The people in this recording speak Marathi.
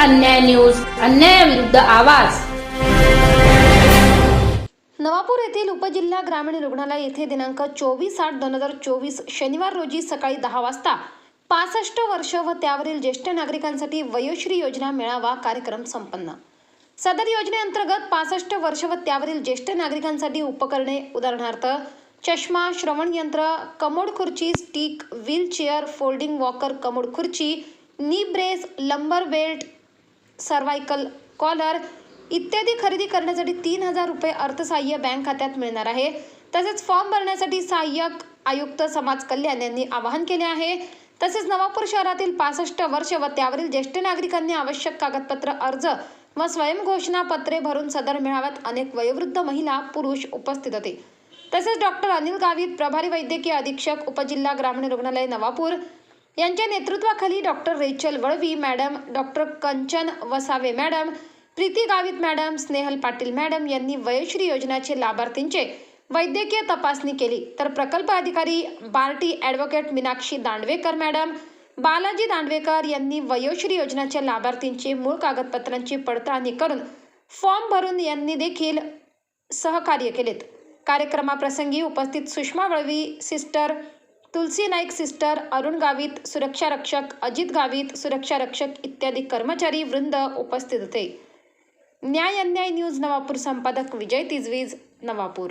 अन्याय न्यूज अन्यायाविरुद्ध आवाज. नवापूर येथील उपजिल्हा ग्रामीण रुग्णालय येथे दिनांक चोवीस आठ दोन हजार चोवीस शनिवार रोजी सकाळी दहा वाजता पासष्ट वर्ष व त्यावरील ज्येष्ठ नागरिकांसाठी वयोश्री योजना मेळावा कार्यक्रम संपन्न. सदर योजनेअंतर्गत पासष्ट वर्ष व त्यावरील ज्येष्ठ नागरिकांसाठी उपकरणे उदाहरणार्थ चष्मा श्रवण यंत्र कमोड खुर्ची stick wheelchair folding walker commode खुर्ची knee brace lumbar belt cervical collar इत्यादी खरेदी करण्यासाठी तीन हजार रुपये अर्थसहाय्य बँक खात्यात मिळणार आहे. तसेच फॉर्म भरण्यासाठी सहाय्यक आयुक्त समाज कल्याण यांनी आवाहन केले आहे. तसेच नवापूर शहरातील पासष्ट वर्ष व त्यावरील ज्येष्ठ नागरिकांनी आवश्यक कागदपत्र अर्ज व स्वयंघोषणा पत्रे भरून सदर मेळाव्यात अनेक वयोवृद्ध महिला पुरुष उपस्थित होते. तसेच डॉक्टर अनिल गावित प्रभारी वैद्यकीय अधीक्षक उपजिल्हा ग्रामीण रुग्णालय नवापूर यांच्या नेतृत्वाखाली doctor Rachel Valvi madam doctor Kanchan Vasave madam Preeti Gavit madam Snehal Patil madam यांनी वयोश्री योजनाचे लाभार्थींचे वैद्यकीय तपासणी केली. तर प्रकल्प अधिकारी बार्टी ॲडव्होकेट मीनाक्षी दांडवेकर मॅडम बालाजी दांडवेकर यांनी वयोश्री योजनाच्या लाभार्थींची मूळ कागदपत्रांची पडताळणी करून फॉर्म भरून यांनी देखील सहकार्य केलेत. कार्यक्रमाप्रसंगी उपस्थित सुषमा वळवी सिस्टर तुलसी नाईक सिस्टर अरुण गावित सुरक्षा रक्षक अजित गावित सुरक्षा रक्षक इत्यादी कर्मचारी वृंद उपस्थित होते. न्याय अन्याय न्यूज नवापूर संपादक विजय तिजवीज नवापूर.